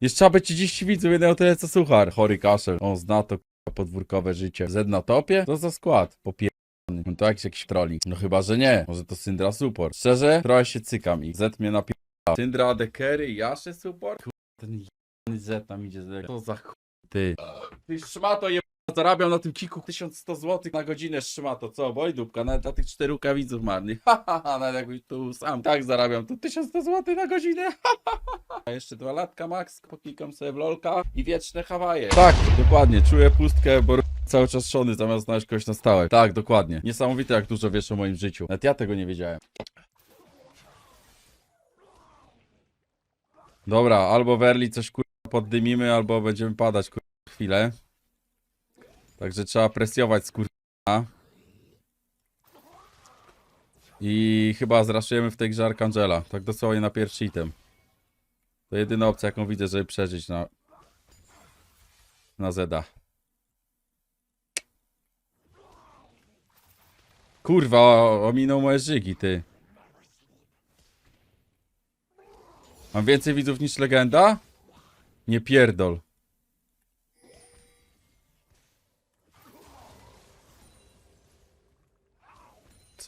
Jeszcze trzeba być 30 widzów, jednego tyle co suchar. Chory kaszel. On zna to k***a, podwórkowe życie. Z na topie? To za skład. Popier... No to jakiś jakiś trolling. No chyba, że nie. Może to Syndra support. Szczerze, trochę się cykam i Z mnie napiera. Syndra Adekery, Jasze support? Kur- Ten jebany Z nam idzie z To za chuj, ty. Ty szmato je... Zarabiam na tym kiku 1100 zł na godzinę szmato, co? Boj dupka, nawet dla tych czterech rukawiczów marnych. Ha, ha, ha, nawet tu sam tak zarabiam, to 1100 zł na godzinę. A jeszcze dwa latka max, poklikam sobie w lolka i wieczne Hawaje. Tak, dokładnie, czuję pustkę, bo cały czas szony zamiast znaleźć kogoś na stałe. Tak, dokładnie. Niesamowite jak dużo wiesz o moim życiu. Nawet ja tego nie wiedziałem. Dobra, albo Werli coś kur... poddymimy, albo będziemy padać kur... chwilę. Także trzeba presjować skurka. I chyba zraszujemy w tej grze Arcangela. Tak dosłownie na pierwszy item. To jedyna opcja, jaką widzę, żeby przeżyć na... Na Zeda. Kurwa, ominął moje żygi, ty. Mam więcej widzów niż legenda? Nie pierdol.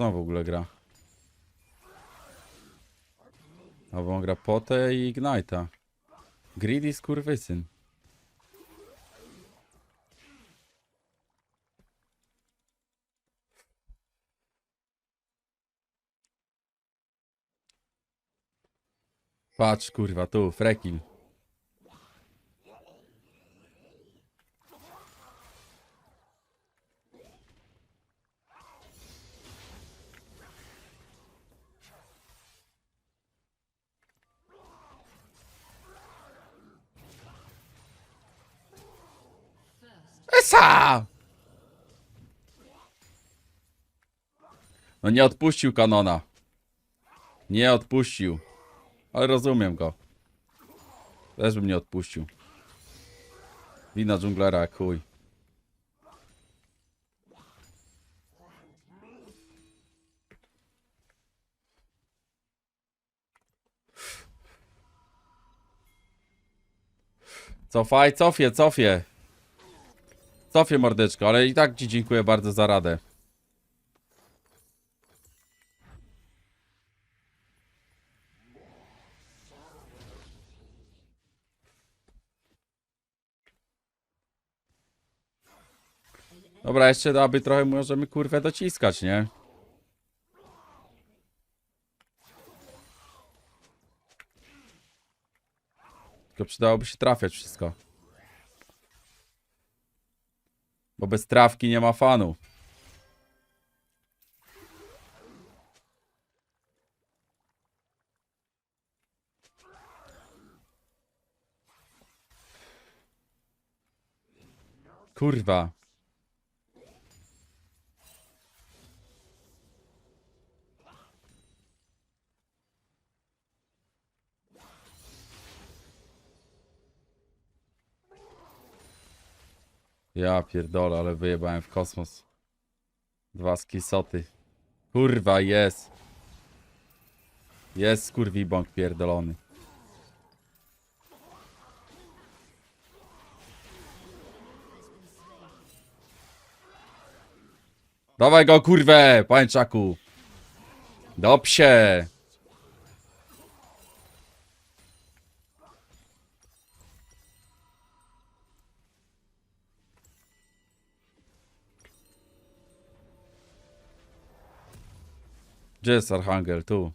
Co w ogóle gra? Albo on gra Potę i Ignite'a. Greedy skurwysyn. Patrz kurwa, tu, Frekil. No nie odpuścił kanona. Nie odpuścił. Ale rozumiem go. Też bym nie odpuścił. Wina dżunglera chuj. Cofaj, cofie, cofie. Cofie mordeczko, ale i tak ci dziękuję bardzo za radę. Dobra, jeszcze aby trochę możemy kurwę dociskać, nie? Tylko przydałoby się trafiać wszystko. Bo bez trawki nie ma fanu. Kurwa. Ja pierdolę, ale wyjebałem w kosmos. Dwa skisoty. Kurwa, jest. Jest skurwibąk pierdolony. Dawaj go, kurwę, pańczaku. Do Gdzie jest Archangel? Tu.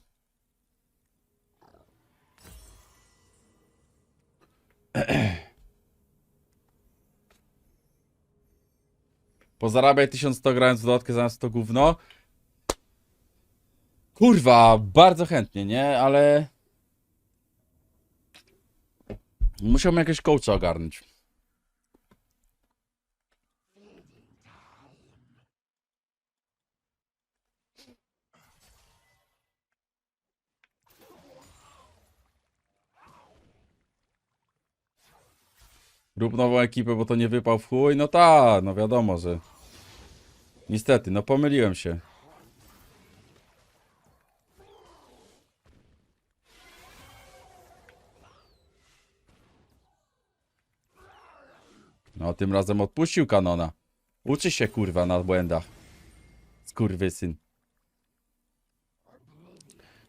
Pozarabiaj 1100 grając w dotkę zamiast to gówno. Kurwa, bardzo chętnie, nie? Ale... Musiałbym jakiegoś coacha ogarnąć. Rób nową ekipę, bo to nie wypał w chuj. No ta, no wiadomo, że... Niestety, no pomyliłem się. No, tym razem odpuścił kanona. Uczy się, kurwa, na błędach. Skurwysyn.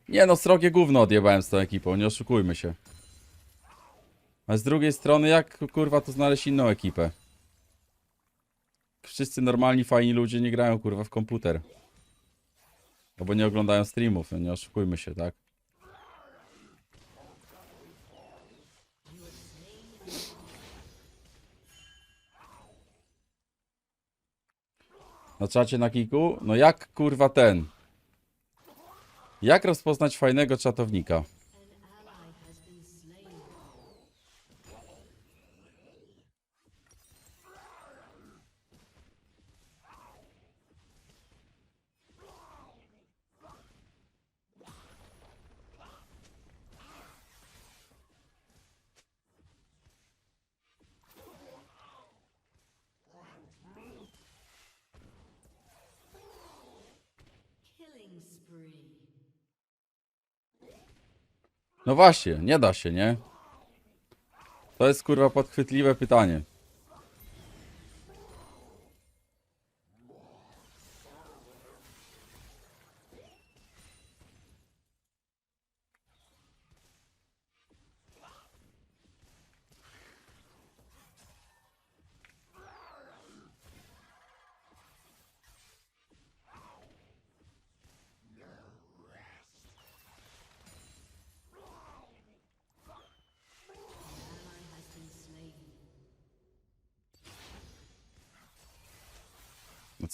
Nie no, srogie gówno odjebałem z tą ekipą, nie oszukujmy się. A z drugiej strony, jak kurwa tu znaleźć inną ekipę? Wszyscy normalni, fajni ludzie nie grają kurwa w komputer. Albo nie oglądają streamów, no nie oszukujmy się, tak? Na czacie na kiku? No jak kurwa ten? Jak rozpoznać fajnego czatownika? No właśnie, nie da się, nie? To jest kurwa podchwytliwe pytanie.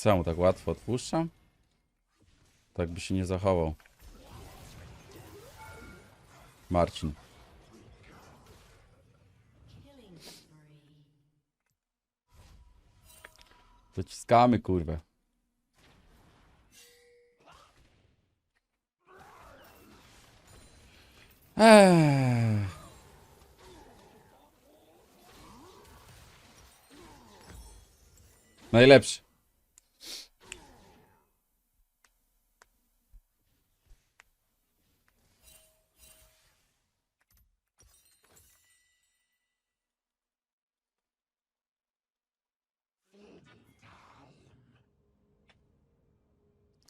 No co ja mu tak łatwo odpuszczam? Tak by się nie zachował. Marcin. Wyciskamy kurwę. Eee. Najlepszy.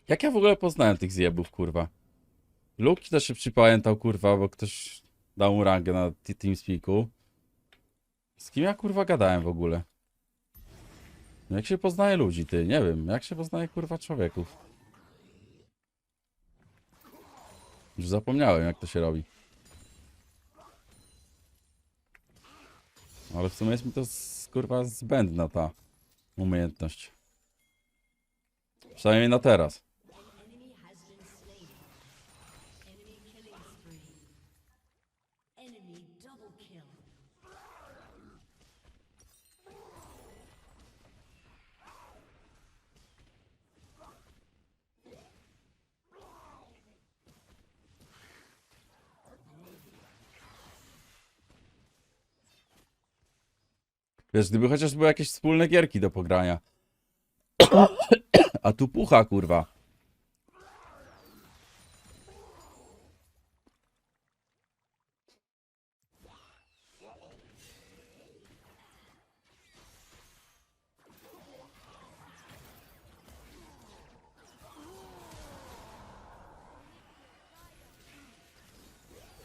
Jak ja w ogóle poznałem tych zjebów, kurwa? Luki też się przypamiętał, kurwa, bo ktoś dał mu rangę na TeamSpeaku. Z kim ja, kurwa, gadałem w ogóle? No Jak się poznaje ludzi, ty? Nie wiem. Jak się poznaje, kurwa, człowieków? Już zapomniałem, jak to się robi. Ale w sumie jest mi to, kurwa, zbędna ta umiejętność. Przynajmniej na teraz. Double kill. Wiesz, gdyby chociaż były jakieś wspólne gierki do pogrania. A tu pucha, kurwa.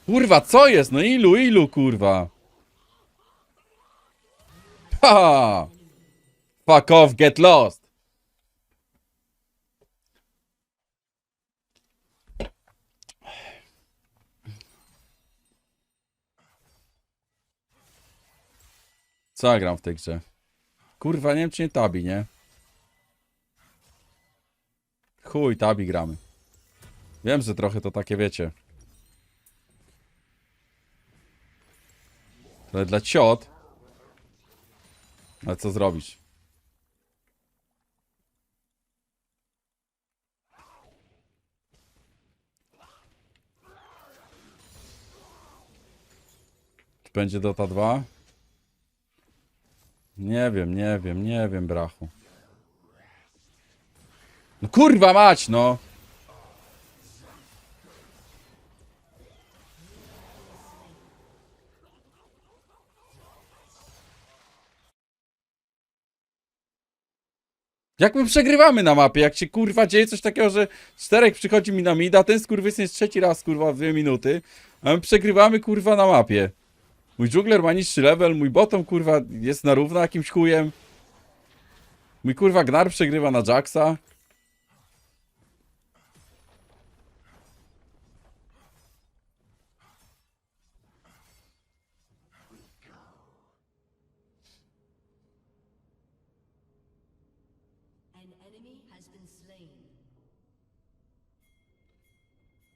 Kurwa, co jest? No ilu, ilu, kurwa? Ha! Fuck off, get lost! Co ja gram w tej grze? Kurwa, nie wiem czy nie tabi, nie? Chuj, tabi gramy. Wiem, że trochę to takie wiecie. Ale dla ciot. Ale co zrobisz? Czy będzie Dota 2? Nie wiem, nie wiem, nie wiem, brachu. No kurwa mać, no! Jak my przegrywamy na mapie? Jak się kurwa dzieje coś takiego, że czterech przychodzi mi na mida, ten skurwysyn jest trzeci raz kurwa w dwie minuty, a my przegrywamy kurwa na mapie. Mój jungler ma niższy level, mój bottom kurwa jest na równo jakimś chujem. Mój kurwa Gnar przegrywa na Jacksa.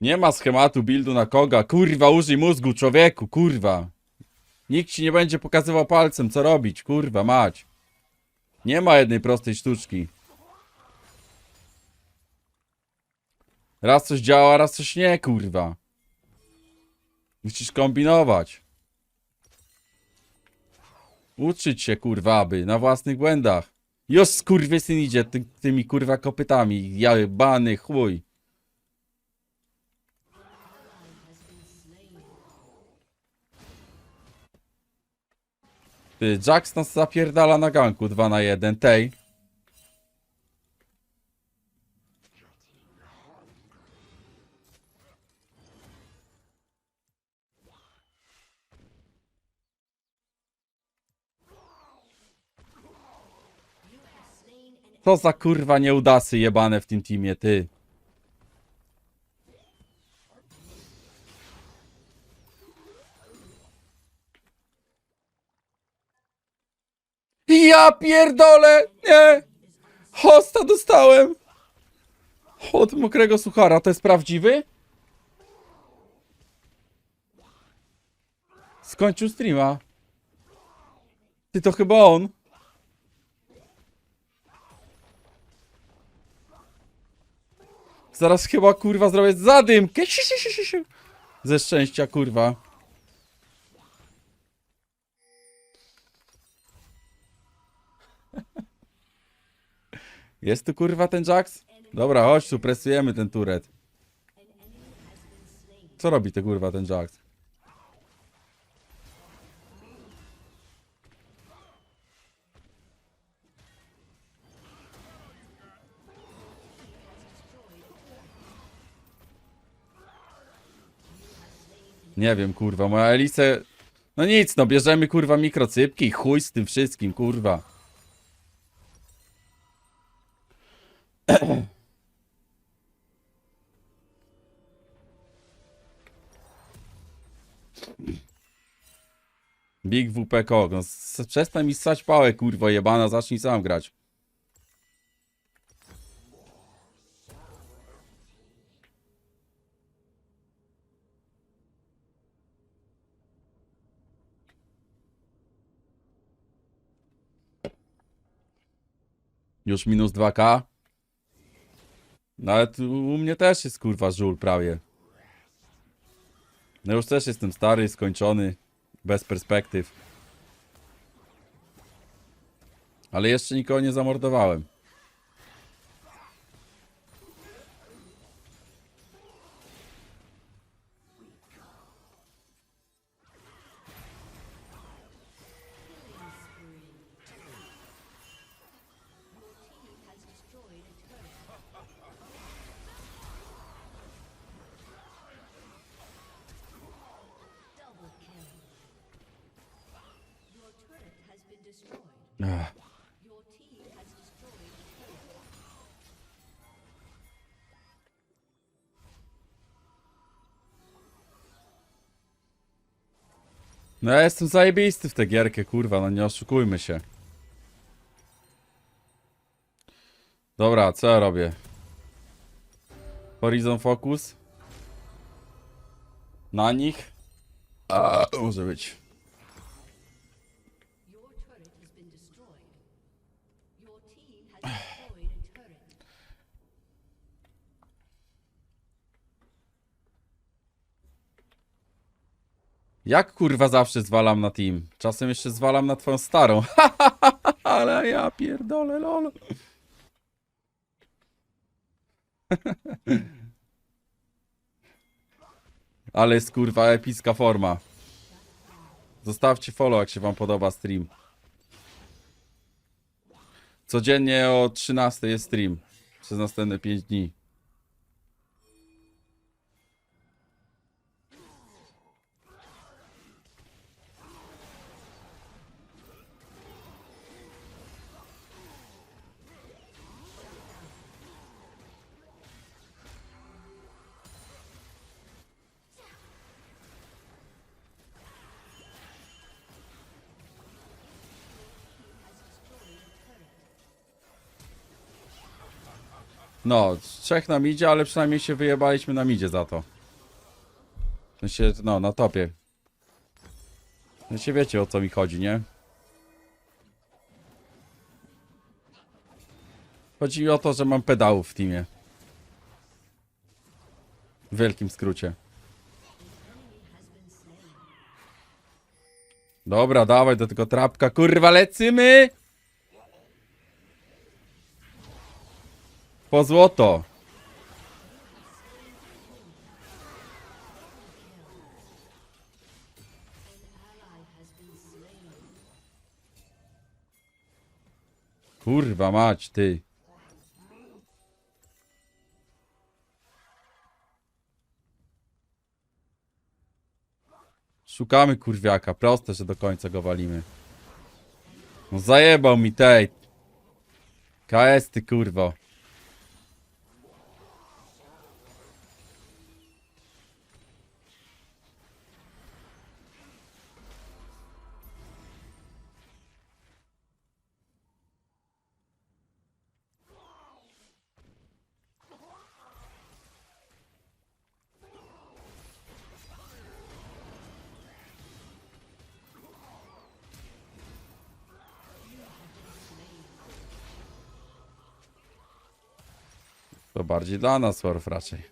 Nie ma schematu buildu na koga. Kurwa, użyj mózgu, człowieku, kurwa. Nikt ci nie będzie pokazywał palcem, co robić, kurwa, mać. Nie ma jednej prostej sztuczki. Raz coś działa, raz coś nie, kurwa. Musisz kombinować. Uczyć się, kurwa, aby na własnych błędach. Już skurwysyn idzie ty, tymi kurwa kopytami. Ja bany chuj. Ty, Jax zapierdala na ganku 2 na 1, tej. Co za kurwa nieudasy jebane w tym teamie, ty. Ja pierdolę! Nie! Hosta dostałem! Od mokrego suchara, to jest prawdziwy? Skończył streama. Ty to chyba on. Zaraz chyba kurwa zrobię zadymkę. Ze szczęścia kurwa. Jest tu kurwa ten Jax? Dobra, chodź tu, presujemy ten turet. Co robi ty kurwa ten Jax? Nie wiem, kurwa, moja Elice... No nic, no bierzemy kurwa mikrocypki i chuj z tym wszystkim, kurwa. Big WP Kog, no przestań mi ssać pałę, kurwa jebana, zacznij sam grać. Już minus 2k? No ale tu u mnie też jest kurwa żul prawie. No już też jestem stary, skończony, bez perspektyw. Ale jeszcze nikogo nie zamordowałem. No ja jestem zajebisty w tę gierkę, kurwa, no nie oszukujmy się. Dobra, co ja robię? Horizon Focus. Na nich. A, może być. Jak kurwa zawsze zwalam na team? Czasem jeszcze zwalam na twoją starą. Ale ja pierdolę, lol. Ale jest kurwa epicka forma. Zostawcie follow, jak się wam podoba stream. Codziennie o 13 jest stream. Przez następne 5 dni. No, trzech nam idzie, ale przynajmniej się wyjebaliśmy nam idzie za to. W sensie, no, na topie. W sensie wiecie o co mi chodzi, nie? Chodzi o to, że mam pedałów w teamie. W wielkim skrócie. Dobra, dawaj do tego trapka, kurwa, lecymy! Po złoto. Kurwa mać, ty. Szukamy kurwiaka, proste, że do końca go walimy. No zajebał mi tej. KS ty kurwo. To bardziej dla nas, Warf raczej.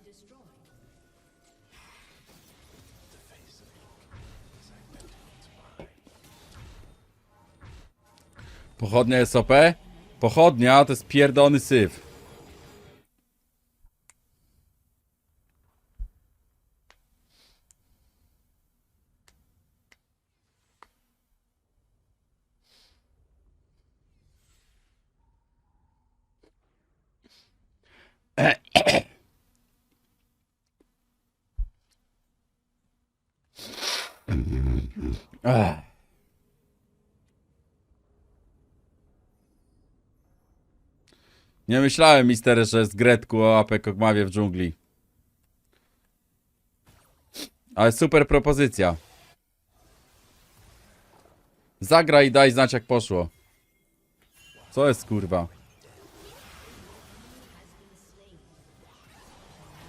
Pochodnia jest OP? Pochodnia to jest pierdolony syf. Nie myślałem, mister, że z Gretku o apek Ogmawie w dżungli. Ale super propozycja. Zagraj i daj znać jak poszło. Co jest kurwa?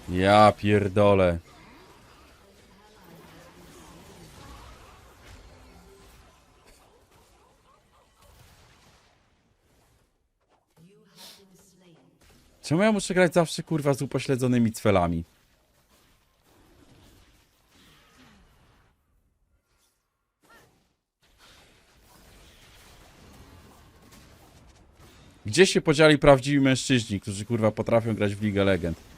Ja pierdolę. Czemu ja muszę grać zawsze kurwa z upośledzonymi cfelami? Gdzie się podzieli prawdziwi mężczyźni, którzy kurwa potrafią grać w Ligę Legend?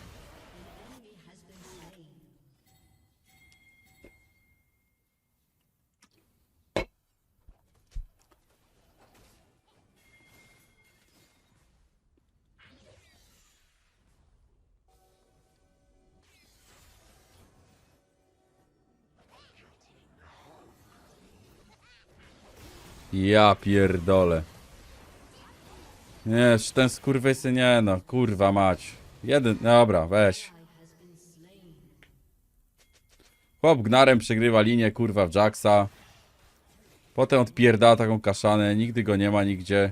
Ja pierdolę. Nie, ten skurwysy nie no, kurwa mać. Jeden, dobra, weź. Chłop gnarem przegrywa linię, kurwa, w Jacksa. Potem odpierda taką kaszanę, nigdy go nie ma nigdzie.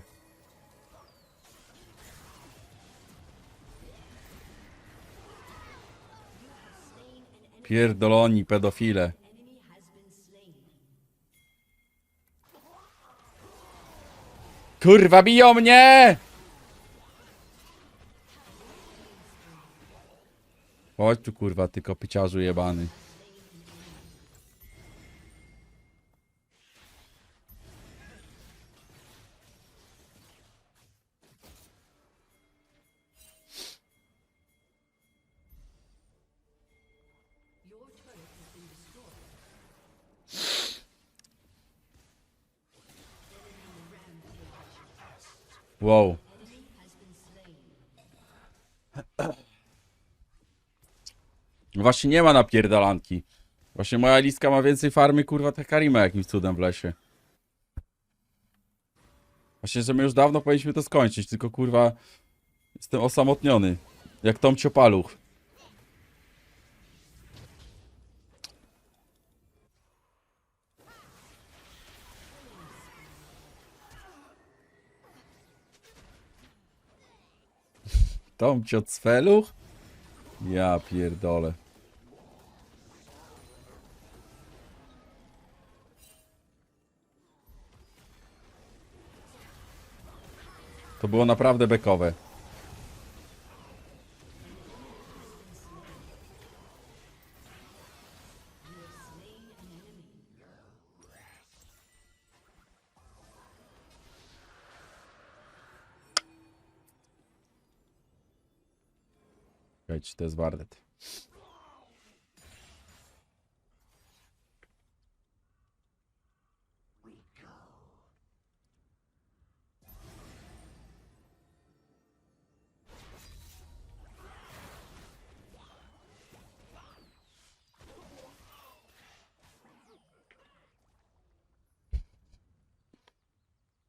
Pierdoloni, pedofile. Kurwa, biją mnie! Chodź tu, kurwa, ty kopyciarzu jebany. Wow. Właśnie nie ma napierdalanki. Właśnie moja listka ma więcej farmy, kurwa, ta Karima jakimś cudem w lesie. Właśnie, że my już dawno powinniśmy to skończyć, tylko kurwa... Jestem osamotniony. Jak Tom Ciopaluch. Tom Ciocfeluch? Ja pierdolę. To było naprawdę bekowe. Czekajcie, to jest Wardet.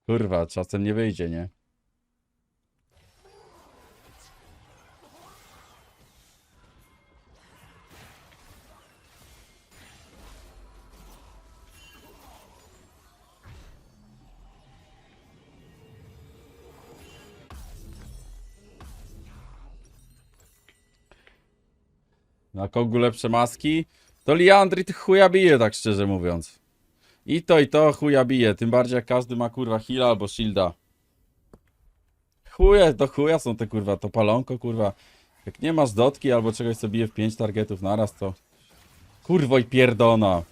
Kurwa, czasem nie wyjdzie, nie? Na kogu lepsze maski? To Liandry tych chuja bije, tak szczerze mówiąc. I to i to chuja bije, tym bardziej jak każdy ma kurwa heala albo shielda. Chuje, do chuja są te kurwa, to palonko kurwa. Jak nie masz dotki albo czegoś co bije w 5 targetów naraz, to... Kurwo i pierdona.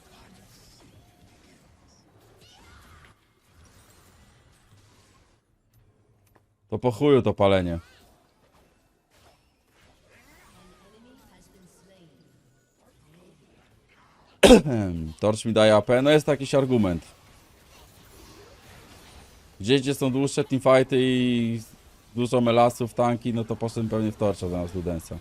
To po chuju to palenie. Torch mi daje AP, no jest jakiś argument. Gdzieś, gdzie są dłuższe teamfighty i dużo melasów, tanki, no to poszedłem pewnie w Torcha zamiast Ludensa.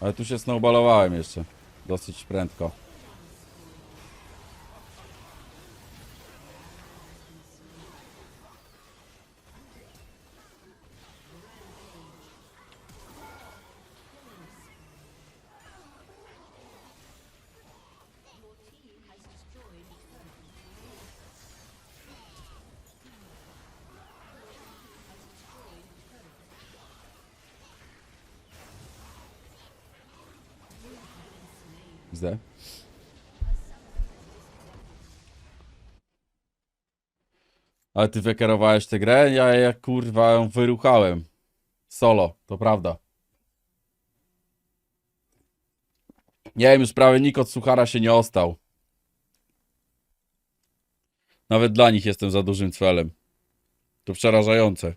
Ale tu się snowballowałem jeszcze. Dosyć prędko. Widzę. Ale ty wykierowałeś tę grę? Ja jak kurwa ją wyruchałem. Solo, to prawda. Nie wiem, już prawie nikt od suchara się nie ostał. Nawet dla nich jestem za dużym cwelem. To przerażające.